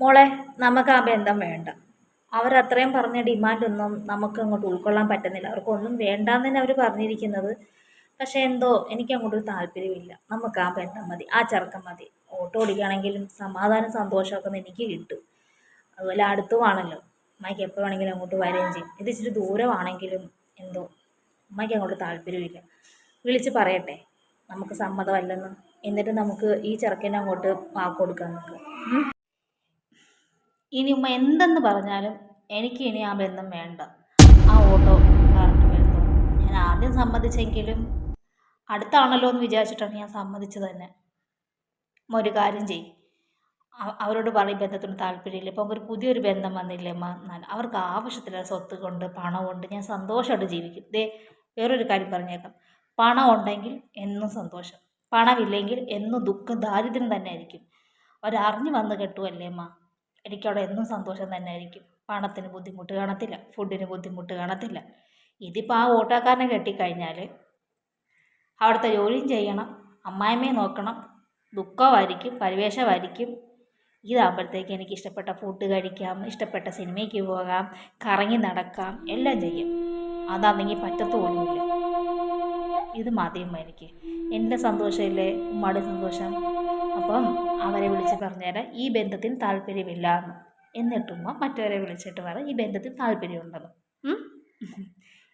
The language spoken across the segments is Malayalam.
മോളെ നമുക്ക് ആ ബന്ധം വേണ്ട. അവരത്രയും പറഞ്ഞ ഡിമാൻഡൊന്നും നമുക്ക് അങ്ങോട്ട് ഉൾക്കൊള്ളാൻ പറ്റുന്നില്ല. അവർക്കൊന്നും വേണ്ടാന്ന് തന്നെ അവർ പറഞ്ഞിരിക്കുന്നത്. പക്ഷേ എന്തോ എനിക്ക് അങ്ങോട്ടൊരു താല്പര്യമില്ല. നമുക്ക് ആ ബന്ധം മതി ആ ചെറുക്കം മതി. ഓട്ടോ ഓടിക്കുകയാണെങ്കിലും സമാധാനം സന്തോഷമൊക്കെ എനിക്ക് കിട്ടും. അതുപോലെ അടുത്തുമാണല്ലോ അമ്മയ്ക്ക് എപ്പോൾ വേണമെങ്കിലും അങ്ങോട്ട് വരികയും ചെയ്യും. ഇത് ഇച്ചിരി ദൂരമാണെങ്കിലും എന്തോ അമ്മയ്ക്ക് അങ്ങോട്ട് താല്പര്യമില്ല. വിളിച്ച് പറയട്ടെ. നമുക്ക് സമ്മതമല്ലെന്ന്. എന്നിട്ട് നമുക്ക് ഈ ചെറുക്കനെ അങ്ങോട്ട് വാക്ക് കൊടുക്കാം നമുക്ക്? ഇനി ഉമ്മ എന്തെന്ന് പറഞ്ഞാലും എനിക്ക് ഇനി ആ ബന്ധം വേണ്ട. ആ ഓട്ടോ കാറിന്റെ വേണ്ട ഞാൻ ആദ്യം സമ്മതിച്ചെങ്കിലും അടുത്താണല്ലോ എന്ന് വിചാരിച്ചിട്ടാണ് ഞാൻ സമ്മതിച്ചത് തന്നെ. ഉമ്മ ഒരു കാര്യം ചെയ്യും. അവരോട് പറയും ബന്ധത്തിന് താല്പര്യമില്ല. ഇപ്പം ഒരു പുതിയൊരു ബന്ധം വന്നില്ലേ അമ്മ അവർക്ക് ആവശ്യത്തിലുള്ള സ്വത്ത് കൊണ്ട് പണം കൊണ്ട് ഞാൻ സന്തോഷമായിട്ട് ജീവിക്കും. ദേ വേറൊരു കാര്യം പറഞ്ഞേക്കാം. പണം ഉണ്ടെങ്കിൽ എന്നും സന്തോഷം. പണമില്ലെങ്കിൽ എന്നും ദുഃഖം ദാരിദ്ര്യം തന്നെ ആയിരിക്കും. അവരറിഞ്ഞു വന്ന് കെട്ടുമല്ലേ അമ്മ എനിക്കവിടെ എന്നും സന്തോഷം തന്നെ ആയിരിക്കും പണത്തിന് ബുദ്ധിമുട്ട് കാണത്തില്ല ഫുഡിന് ബുദ്ധിമുട്ട് കാണത്തില്ല. ഇതിപ്പോൾ ആ ഓട്ടോക്കാരനെ കെട്ടിക്കഴിഞ്ഞാൽ അവിടുത്തെ ജോലിയും ചെയ്യണം അമ്മായിമ്മയെ നോക്കണം ദുഃഖമായിരിക്കും പരിവേഷമായിരിക്കും. ഇതാകുമ്പോഴത്തേക്ക് എനിക്ക് ഇഷ്ടപ്പെട്ട ഫുഡ് കഴിക്കാം ഇഷ്ടപ്പെട്ട സിനിമയ്ക്ക് പോകാം കറങ്ങി നടക്കാം എല്ലാം ചെയ്യും. അതാണെങ്കിൽ പറ്റത്തുപോലുമില്ല ഇത് മതിയമ്മ എനിക്ക്. എന്റെ സന്തോഷമില്ലേ? ഉമ്മാടെ സന്തോഷം. അപ്പം അവരെ വിളിച്ച് പറഞ്ഞുതരാം ഈ ബന്ധത്തിന് താല്പര്യമില്ല എന്ന്. എന്നിട്ടുമ്മ മറ്റവരെ വിളിച്ചിട്ട് പറ ഈ ബന്ധത്തിന് താല്പര്യമുണ്ടെന്ന്.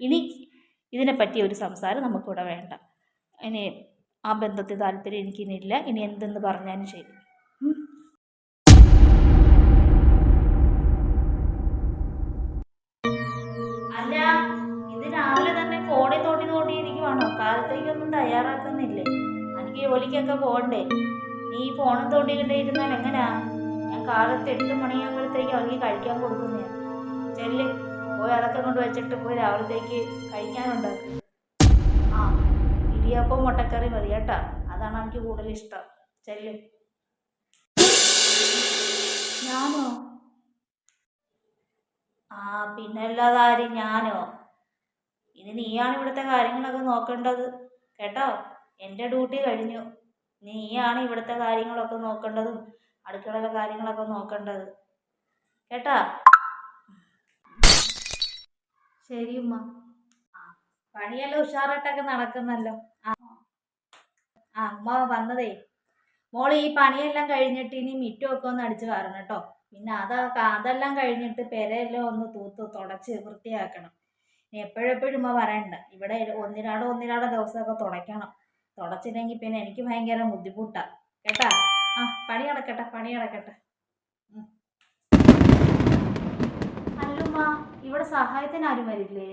ഇനി ഇതിനെപ്പറ്റി ഒരു സംസാരം നമുക്കിവിടെ വേണ്ട. ഇനി ആ ബന്ധത്തിൽ താല്പര്യം എനിക്കിനില്ല ഇനി എന്തെന്ന് പറഞ്ഞാലും ശരി. ജോലിക്കൊക്കെ പോകണ്ടേ? നീ ഈ ഫോണും തോണ്ടിക്കിട്ടേ ഇരുന്നാൽ എങ്ങനാ? ഞാൻ കാലത്ത് എട്ട് മണിയാകുമ്പോഴത്തേക്ക് അവർക്ക് കഴിക്കാൻ കൊടുക്കുന്നേ. ചെല്ല് പോയി അതൊക്കെ കൊണ്ട് വെച്ചിട്ട് പോയി രാവിലത്തേക്ക് കഴിക്കാനുണ്ട് ആ ഇടിയപ്പം മുട്ടക്കറി മതി കേട്ടാ. അതാണ് എനിക്ക് കൂടുതൽ ഇഷ്ടം. ചെല്ല്. ഞാനോ? ആ പിന്നെ അല്ലാതെ ആര്? ഞാനോ? ഇനി നീയാണ് ഇവിടുത്തെ കാര്യങ്ങളൊക്കെ നോക്കേണ്ടത്. കേട്ടോ? എന്റെ ഡ്യൂട്ടി കഴിഞ്ഞു. നീയാണ് ഇവിടുത്തെ കാര്യങ്ങളൊക്കെ നോക്കേണ്ടതും അടുക്കളയിലെ കാര്യങ്ങളൊക്കെ നോക്കേണ്ടത്. കേട്ടാ? ശരി ഉമ്മ. പണിയെല്ലാം ഉഷാറായിട്ടൊക്കെ നടക്കുന്നല്ലോ. ആ അമ്മ വന്നതേ. മോൾ ഈ പണിയെല്ലാം കഴിഞ്ഞിട്ട് ഇനി മിറ്റമൊക്കെ ഒന്ന് അടിച്ച് വരണം കേട്ടോ. പിന്നെ അതൊക്കെ അതെല്ലാം കഴിഞ്ഞിട്ട് പെരയെല്ലാം ഒന്ന് തൂത്ത് തുടച്ച് വൃത്തിയാക്കണം. എപ്പോഴെപ്പോഴും ഉമ്മ പറയണ്ട. ഇവിടെ ഒന്നിനാടോ ഒന്നിനാടോ ദിവസമൊക്കെ തുടയ്ക്കണം. തുടച്ചില്ലെങ്കിൽ പിന്നെ എനിക്ക് ഭയങ്കര ബുദ്ധിമുട്ടാണ് കേട്ടാ? ആ പണി നടക്കട്ടെ പണി നടക്കട്ടെ. ഉം. അല്ലുമ്മ ഇവിടെ സഹായത്തിന് ആരും വരില്ലേ?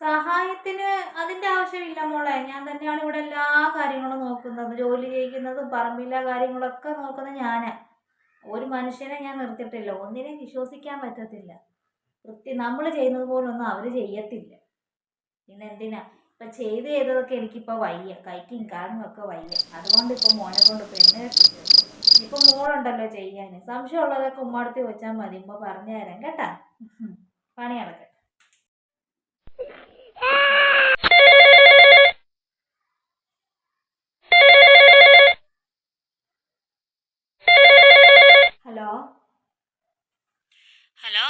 സഹായത്തിന് അതിന്റെ ആവശ്യമില്ല മോളെ. ഞാൻ തന്നെയാണ് ഇവിടെ എല്ലാ കാര്യങ്ങളും നോക്കുന്നത്. ജോലി ചെയ്യിക്കുന്നതും പറമ്പില്ല കാര്യങ്ങളൊക്കെ നോക്കുന്നത് ഞാനാ. ഒരു മനുഷ്യനെ ഞാൻ നിർത്തിയിട്ടില്ല. ഒന്നിനെ വിശ്വസിക്കാൻ പറ്റത്തില്ല. കൃത്യം നമ്മൾ ചെയ്യുന്നത് പോലൊന്നും അവർ ചെയ്യത്തില്ല. പിന്നെ എന്തിനാ ഇപ്പം ചെയ്ത് ചെയ്തതൊക്കെ എനിക്കിപ്പോൾ വയ്യ. കൈക്കും കാലിനും ഒക്കെ വയ്യ. അതുകൊണ്ട് ഇപ്പൊ മോനെ കൊണ്ട് പെണ്ണ് കെട്ടിച്ചത് ഇപ്പം മോളുണ്ടല്ലോ ചെയ്യാൻ. സംശയമുള്ളതൊക്കെ ഉമ്മാടത്ത് വെച്ചാൽ മതി. ഉമ്മ പറഞ്ഞു തരാം കേട്ടാ. പണി നടക്കട്ടെ ഹലോ? ഹലോ?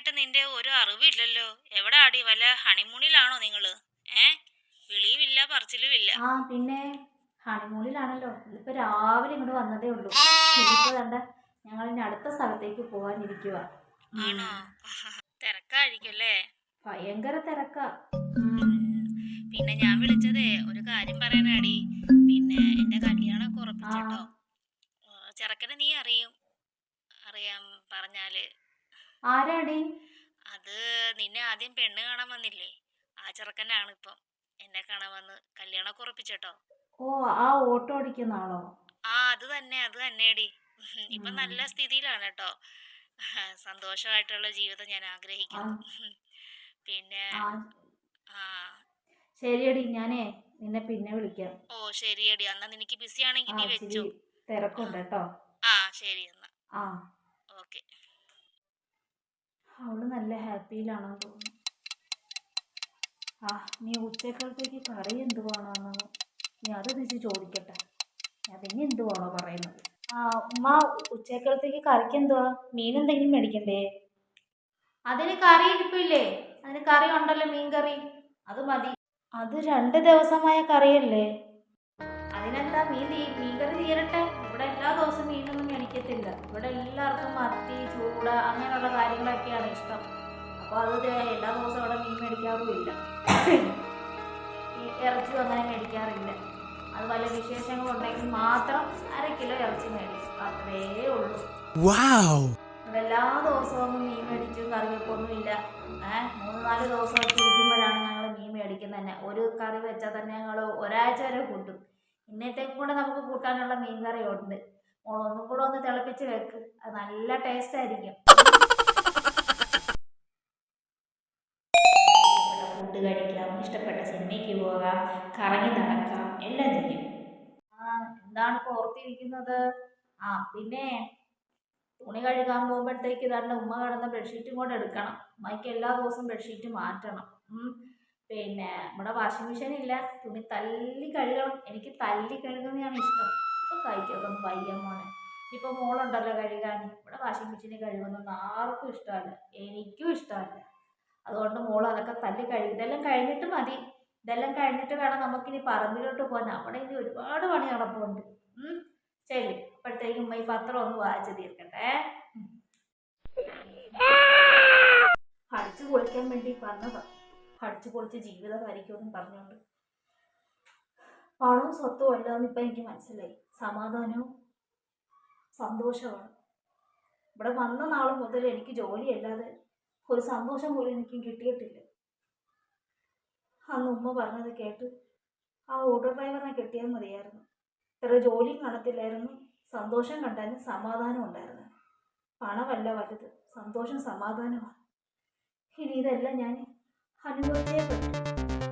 കഴിഞ്ഞിട്ട് നിന്റെ ഒരു അറിവില്ലല്ലോ. എവിടെ ആടി വല്ല ഹണിമൂണിലാണോ നിങ്ങൾ? ഏ? വിളിയുമില്ല പറച്ചിലുമില്ല. ആ പിന്നെ ഹണിമൂണിലാണല്ലോ ഇപ്പൊ രാവിലെ ഇങ്ങോട്ട് വന്നതേ ഉള്ളൂ. കണ്ട ഞങ്ങൾ ഇനി അടുത്ത സ്ഥലത്തേക്ക് പോവാനിരിക്കുക ആണോ? തിരക്കായിരിക്കല്ലേ ഭയങ്കര തിരക്കാ. പിന്നെ ഞാൻ വിളിച്ചതേ ഒരു കാര്യം പറയാനാടി പിന്നെ എന്റെ കല്യാണം ഉറപ്പിച്ചോ ചെറുക്കനെ നീ അറിയും അറിയാം പറഞ്ഞാൽ. ആരാടി? അത് നിന്നെ ആദ്യം പെണ്ണ് കാണാൻ വന്നില്ലേ? ആ ചെറുക്കനാണ് ഇപ്പം. എന്നെ കാണാൻ വന്ന് കല്യാണമൊക്കെ ഉറപ്പിച്ചേട്ടോ. ഓ ആ ഓട്ടോ ഓടിക്കുന്ന ആളോ? ആ അത് തന്നെ അത് തന്നെയാടി. ഇപ്പൊ നല്ല സ്ഥിതിയിലാണ് കേട്ടോ. സന്തോഷമായിട്ടുള്ള ജീവിതം ഞാൻ ആഗ്രഹിക്കുന്നു. പിന്നെ ആ. ശരിയടി ഞാനേ നിന്നെ പിന്നെ വിളിക്കാം. ഓ ശരിയടി. എന്നാ നിനക്ക് ബിസി ആണെങ്കിൽ നീ വെച്ചു വെച്ചോ. തിരക്കുണ്ട് കേട്ടോ. ആ ശരി എന്നാ. ആ. ഓക്കെ. അവൾ നല്ല ഹാപ്പിയിലാണെന്ന് തോന്നുന്നു. ആ നീ ഉച്ചക്കാലത്തേക്ക് കറി എന്ത് എന്തുവാണോ നീ അത് തിരിച്ച് ചോദിക്കട്ടെ. ഞാൻ പിന്നെ വേണോ പറയുന്നത്. ആ ഉമ്മ ഉച്ചക്കാലത്തേക്ക് കറിക്ക് എന്തുവാ? മീൻ എന്തെങ്കിലും മേടിക്കണ്ടേ? അതിന് കറി ഇരിപ്പില്ലേ? അതിന് കറി ഉണ്ടല്ലോ മീൻ കറി അത് മതി. അത് രണ്ട് ദിവസമായ കറിയല്ലേ? അതിനെന്താ മീൻ മീൻ കറി തീരട്ടെ? ഇവിടെ എല്ലാ ദിവസവും മീനൊന്നും മേടിക്കത്തില്ല. ഇവിടെ എല്ലാവർക്കും മത്തി ചൂട അങ്ങനെയുള്ള കാര്യങ്ങളൊക്കെയാണ് ഇഷ്ടം. അപ്പോൾ അത് എല്ലാ ദിവസവും അവിടെ മീൻ മേടിക്കാറുമില്ല. ഈ ഇറച്ചി അങ്ങനെ മേടിക്കാറില്ല. അത് വല്ല വിശേഷങ്ങളുണ്ടെങ്കിൽ മാത്രം അര കിലോ ഇറച്ചി മേടിക്കും. അത്രേ ഉള്ളൂ. ഇവിടെ എല്ലാ ദിവസവും ഒന്നും മീൻ മേടിച്ചും കറി വെപ്പൊന്നും ഇല്ല. ഏഹ് മൂന്ന് നാല് ദിവസമൊക്കെ ഇരിക്കുമ്പോഴാണ് ഞങ്ങൾ മീൻ മേടിക്കുന്നത് തന്നെ. ഒരു കറി വെച്ചാൽ തന്നെ ഞങ്ങൾ ഒരാഴ്ച വരെ കൂട്ടും. ഇന്നത്തേക്കും കൂടെ നമുക്ക് കൂട്ടാനുള്ള മീൻ കറി ഉണ്ട് ഒന്നും കൂടെ ഒന്ന് തിളപ്പിച്ച് വെക്ക്. അത് നല്ല ടേസ്റ്റ് ആയിരിക്കും. ഫുഡ് കഴിക്കാം. ഇഷ്ടപ്പെട്ട സിനിമയ്ക്ക് പോകാം. കറങ്ങി നടക്കാം. എല്ലാം ചെയ്യും. ആ എന്താണ് ഓർത്തിരിക്കുന്നത്? ആ പിന്നെ തുണി കഴുകാൻ പോകുമ്പോഴത്തേക്ക് രണ്ട് ഉമ്മ കിടന്ന ബെഡ്ഷീറ്റും കൂടെ എടുക്കണം. ഉമ്മയ്ക്ക് എല്ലാ ദിവസവും ബെഡ്ഷീറ്റ് മാറ്റണം. പിന്നെ നമ്മുടെ വാഷിംഗ് മെഷീൻ ഇല്ല. തുണി തല്ലി കഴുകണം. എനിക്ക് തല്ലി കഴുകുന്നതാണ് ഇഷ്ടം. ഇപ്പം കഴിക്കൊക്കെ വയ്യ മോനെ. ഇപ്പം മോളുണ്ടല്ലോ കഴുകാൻ ഇവിടെ വാഷിംഗ് മെഷീനിൽ കഴുകുന്നൊന്നും ആർക്കും ഇഷ്ടമല്ല. എനിക്കും ഇഷ്ടമല്ല. അതുകൊണ്ട് മോൾ അതൊക്കെ തല്ലി കഴുകി ഇതെല്ലാം കഴിഞ്ഞിട്ട് മതി. ഇതെല്ലാം കഴിഞ്ഞിട്ട് വേണം നമുക്കിനി പറമ്പിലോട്ട് പോകാൻ അവിടെ ഇനി ഒരുപാട് പണി നടപ്പുണ്ട്. ശരി. അപ്പോഴത്തേക്കും ഉമ്മ ഈ പത്രം ഒന്ന് വായിച്ചു തീർക്കട്ടെ. പഠിച്ചു കുളിക്കാൻ വേണ്ടി വന്നതാ. പഠിച്ചു പൊളിച്ച് ജീവിതമായിരിക്കുമെന്നും പറഞ്ഞുകൊണ്ട്. പണവും സ്വത്തും അല്ലാന്ന് ഇപ്പം എനിക്ക് മനസ്സിലായി. സമാധാനവും സന്തോഷമാണ്. ഇവിടെ വന്ന നാൾ മുതൽ എനിക്ക് ജോലിയല്ലാതെ ഒരു സന്തോഷം പോലും എനിക്ക് കിട്ടിയിട്ടില്ല. അന്ന് ഉമ്മ പറഞ്ഞത് കേട്ട് ആ ഓട്ടോ ഡ്രൈവറിനെ കിട്ടിയാൽ മതിയായിരുന്നു. ഇത്ര ജോലിയും കാണത്തില്ലായിരുന്നു. സന്തോഷം കണ്ടാലും സമാധാനം ഉണ്ടായിരുന്നു. പണമല്ല വലുത്. സന്തോഷം സമാധാനമാണ്. ഇനി ഇതെല്ലാം ഞാൻ Hanover Airport.